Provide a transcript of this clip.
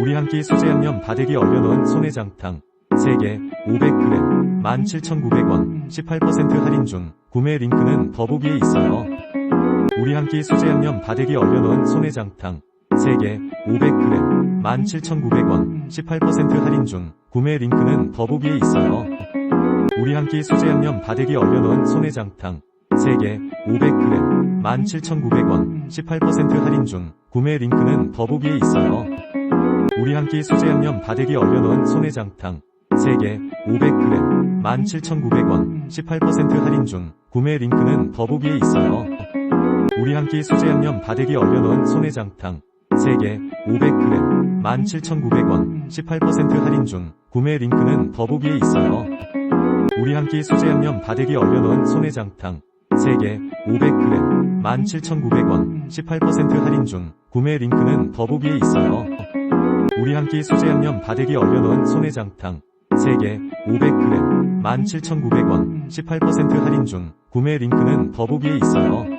우리 한끼 수제 양념 다대기 얼려놓은 소내장탕 3개 500g 17,900원 18% 할인 중 구매 링크는 더보기에 있어요. 우리 한끼 수제 양념 다대기 얼려놓은 소내장탕 3개 500g 17,900원 18% 할인 중 구매 링크는 더보기에 있어요. 우리 한끼 수제 양념 다대기 얼려놓은 소내장탕 3개 500g 17,900원 18% 할인 중 구매 링크는 더보기에 있어요. 우리 한끼 수제 양념 다대기 얼려놓은 소내장탕 3개 500g 17,900원 18% 할인 중 구매 링크는 더보기에 있어요. 우리 한끼 수제 양념 다대기 얼려놓은 소내장탕 3개 500g 17,900원 18% 할인 중 구매 링크는 더보기에 있어요. 우리 한끼 수제 양념 다대기 얼려놓은 소내장탕 3개 500g 17,900원 18% 할인 중 구매 링크는 더보기에 있어요. 우리 한끼 수제 양념 다대기 얼려놓은 소내장탕. 3개 500g 17,900원. 18% 할인 중. 구매 링크는 더보기에 있어요.